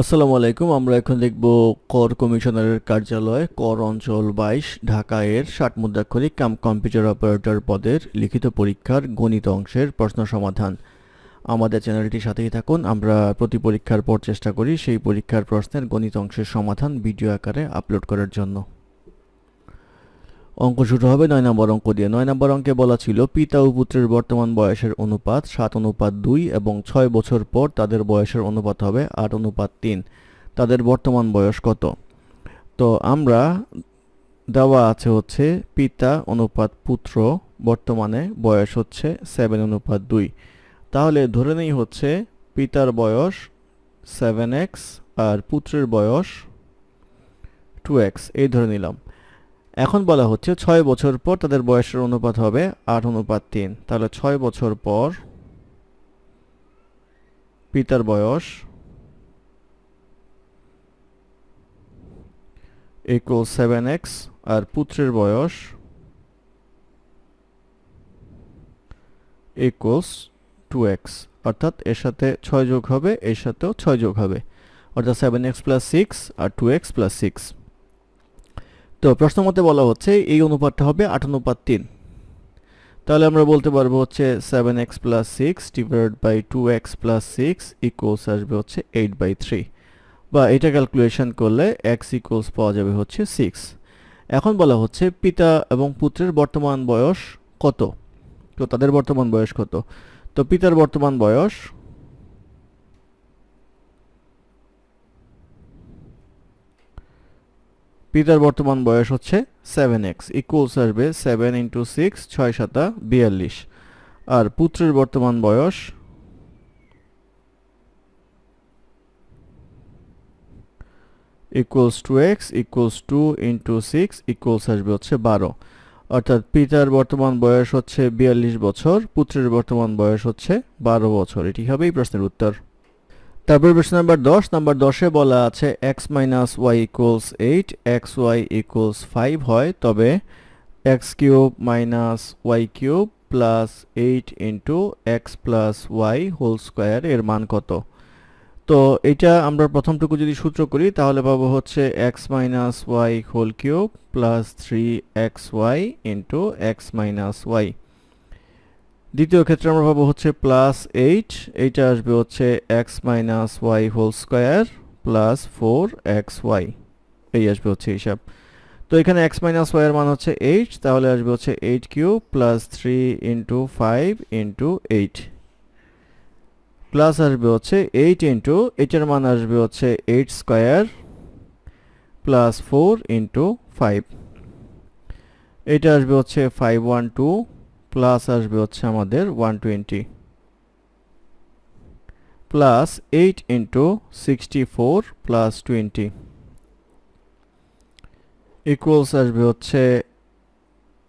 আসসালামু আলাইকুম, আমরা এখন দেখব কর কমিশনারের কার্যালয়, কর অঞ্চল বাইশ ঢাকা এর ষাট মুদ্রাক্ষরিক কাম কম্পিউটার অপারেটর পদের লিখিত পরীক্ষার গণিত অংশের প্রশ্ন সমাধান। আমাদের চ্যানেলটির সাথেই থাকুন, আমরা প্রতি পরীক্ষার পর চেষ্টা করি সেই পরীক্ষার প্রশ্নের গণিত অংশের সমাধান ভিডিও আকারে আপলোড করার জন্য। অঙ্ক শুরু হবে নয় নম্বর অঙ্ক দিয়ে। নয় নম্বর অঙ্কে বলা ছিল, পিতা ও পুত্রের বর্তমান বয়সের অনুপাত সাত, অনুপাত দুই এবং ছয় বছর পর তাদের বয়সের অনুপাত হবে আট, অনুপাত তিন। তাদের বর্তমান বয়স কত? তো আমরা দেওয়া আছে হচ্ছে, পিতা, অনুপাত পুত্র, বর্তমানে বয়স হচ্ছে সেভেন, অনুপাত দুই। তাহলে ধরে নেই হচ্ছে, পিতার বয়স সেভেন এক্স আর পুত্রের বয়স টু এক্স। এই ধরে নিলাম। এখন বলা হচ্ছে ছয় বছর পর তাদের বয়সের অনুপাত হবে আট অনুপাত তিন। তাহলে ছয় বছর পর পিতার বয়স ইকুয়াল সেভেন এক্স আর পুত্রের বয়স ইকুয়ালস টু এক্স অর্থাৎ এর সাথে ছয় যোগ হবে, এর সাথেও ছয় যোগ হবে। অর্থাৎ সেভেন এক্স প্লাস সিক্স আর টু এক্স প্লাস সিক্স তো প্রশ্ন মতে বলা হচ্ছে এই অনুপাতটা হবে আট অনুপাত তিন। তাহলে আমরা বলতে পারব হচ্ছে seven x plus six divide by two x plus six equals আসবে হচ্ছে এইট বাই থ্রি বা এটা ক্যালকুলেশন করলে এক্স ইকুয়ালস পাওয়া যাবে হচ্ছে সিক্স এখন বলা হচ্ছে পিতা এবং পুত্রের বর্তমান বয়স কত? তো তাদের বর্তমান বয়স কত? তো পিতার বর্তমান বয়স পিতার বর্তমান বয়স হচ্ছে সেভেন এক্স ইকুয়ালস আসবে সেভেন ইন্টু সিক্স ছয় সাতা বিয়াল্লিশ। আর পুত্রের বর্তমান বয়স equals two x equals two into six equals আসবে হচ্ছে বারো। অর্থাৎ পিতার বর্তমান বয়স হচ্ছে বিয়াল্লিশ বছর, পুত্রের বর্তমান বয়স হচ্ছে বারো বছর। এটি হবে এই প্রশ্নের উত্তর। তারপর প্রশ্ন নাম্বার দশ নাম্বার দশে বলা আছে x minus y equals eight x y equals five হয়, তবে x cube minus y cube plus eight into x plus y whole square এর মান কত? তো এটা আমরা প্রথমটুকু যদি সূত্র করি, তাহলে পাবো হচ্ছে x minus y whole cube plus three x y into x minus y দ্বিতীয় ক্ষেত্রে আমরা পাবো হচ্ছে প্লাস এইট এইটা আসবে হচ্ছে x minus y whole square plus four x y এই আসবে হচ্ছে হিসাব। তো এখানে এক্স মাইনাস ওয়াই এর মান হচ্ছে এইট তাহলে আসবে হচ্ছে eight cube plus three into five into eight plus আসবে হচ্ছে এইট ইন্টু এইটার মান আসবে হচ্ছে eight square plus four into five এটা আসবে হচ্ছে ফাইভ ওয়ান টু প্লাস আসবে হচ্ছে আমাদের one twenty plus eight into sixty four plus twenty equals আসবে হচ্ছে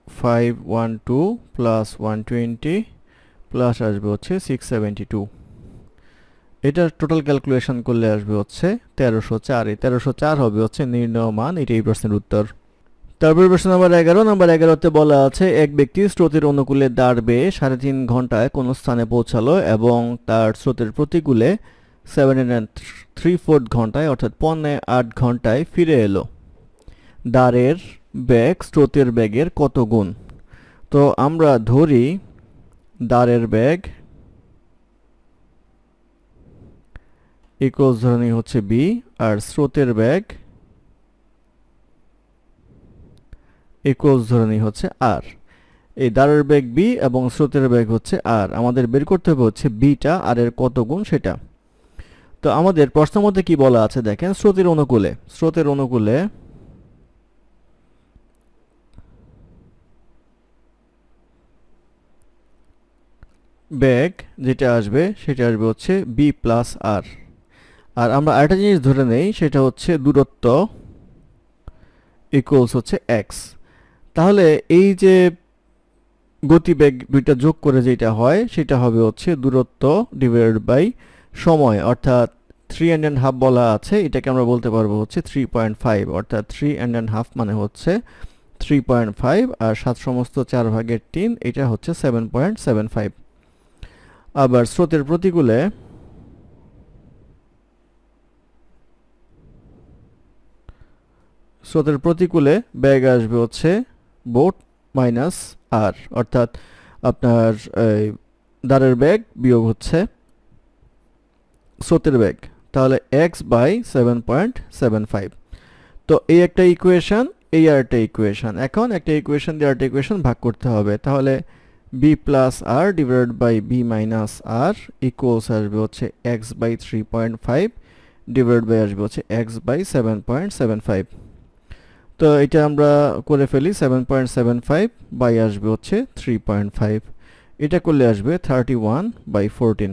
five one two plus one twenty plus আসবে হচ্ছে সিক্স সেভেন্টি টু এটার টোটাল ক্যালকুলেশন করলে আসবে হচ্ছে তেরোশো চার। এই তেরোশো চার হবে হচ্ছে নির্ণয় মান, এটাই প্রশ্নের উত্তর। তারপর প্রশ্ন নাম্বার এগারো, নাম্বার এগারোতে বলা আছে, এক ব্যক্তি স্রোতের অনুকূলে দাঁড় বেয়ে সাড়ে তিন ঘন্টায় কোনো স্থানে পৌঁছালো এবং তার স্রোতের প্রতিকূলে সেভেন অ্যান্ড থ্রি ফোর্থ ঘন্টায়, অর্থাৎ পৌনে আট ঘন্টায় ফিরে এলো। দাঁড়ের ব্যাগ স্রোতের ব্যাগের কত গুণ? তো আমরা ধরি দাঁড়ের ব্যাগ ইকুয়ালস ধরনি হচ্ছে বি আর স্রোতের ব্যাগ ইকুয়ালস ধরে নিই হচ্ছে আর এই দাঁড়ের বেগ বি এবং স্রোতের বেগ হচ্ছে আর আমাদের বের করতে হবে হচ্ছে বিটা আর এর কত গুণ সেটা। তো আমাদের প্রশ্ন মধ্যে কি বলা আছে দেখেন? স্রোতের অনুকূলে স্রোতের অনুকূলে বেগ যেটা আসবে, সেটা আসবে হচ্ছে বি প্লাস আর আর আমরা আরেকটা জিনিস ধরে নেই, সেটা হচ্ছে দূরত্ব ইকুয়ালস হচ্ছে এক্স তাহলে এই যে গতিবেগ দুইটা যোগ করে যেটা হয়, সেটা হবে হচ্ছে দূরত্ব ডিভাইড বাই সময়, অর্থাৎ থ্রি অ্যান্ড অ্যান্ড হাফ বলা আছে, এটাকে আমরা বলতে পারব হচ্ছে থ্রি পয়েন্ট ফাইভ অর্থাৎ থ্রি অ্যান্ড অ্যান্ড হাফ মানে হচ্ছে থ্রি পয়েন্ট ফাইভ আর সাত সমস্ত চার ভাগের তিন, এটা হচ্ছে সেভেন পয়েন্ট সেভেন ফাইভ আবার স্রোতের প্রতিকূলে স্রোতের প্রতিকূলে ব্যাগ আসবে হচ্ছে বোট মাইনাস আর, অর্থাৎ আপনার দাঁড়ের বেগ বিয়োগ হচ্ছে স্রোতের বেগ। তাহলে x by seven point seven five তো এই একটা ইকুয়েশন এই আর একটা ইকুয়েশন এখন একটা ইকুয়েশন দিয়ে আরেকটা ইকুয়েশন ভাগ করতে হবে। তাহলে b plus r divide by b minus r equals আসবে হচ্ছে x by three point five divide by আসবে হচ্ছে x by seven point seven five তো এটা আমরা করে ফেলি seven point seven five by আসবে হচ্ছে থ্রি পয়েন্ট ফাইভ এটা করলে আসবে থার্টি ওয়ান বাই ফোরটিন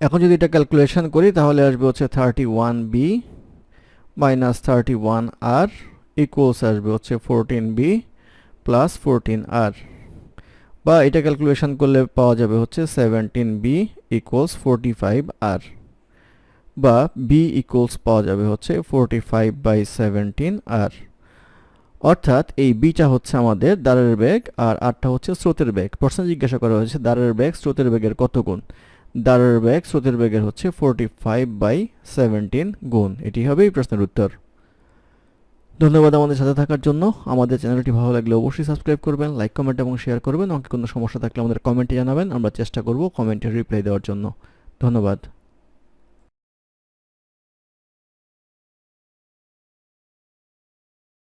এখন যদি এটা ক্যালকুলেশন করি, তাহলে আসবে হচ্ছে thirty one b minus thirty one r equals আসবে হচ্ছে fourteen b plus fourteen r বা এটা ক্যালকুলেশন করলে পাওয়া যাবে হচ্ছে seventeen b equals forty five r বা বি ইকুয়ালস পাওয়া যাবে হচ্ছে forty five by seventeen r অর্থাৎ এই বিটা হচ্ছে আমাদের দাঁড়ের বেগ আর আরটা হচ্ছে স্রোতের বেগ। প্রশ্ন জিজ্ঞাসা করা হয়েছে দাঁড়ের বেগ স্রোতের বেগের কত গুণ? দাঁড়ের বেগ স্রোতের বেগের হচ্ছে ফোরটি ফাইভ বাই সেভেন্টিন গুণ। এটি হবে এই প্রশ্নের উত্তর। ধন্যবাদ আমাদের সাথে থাকার জন্য। আমাদের চ্যানেলটি ভালো লাগলে অবশ্যই সাবস্ক্রাইব করবেন, লাইক, কমেন্ট এবং শেয়ার করবেন। আমাকে কোনো সমস্যা থাকলে আমাদের কমেন্টে জানাবেন। আমরা চেষ্টা করব কমেন্টে রিপ্লাই দেওয়ার জন্য। ধন্যবাদ।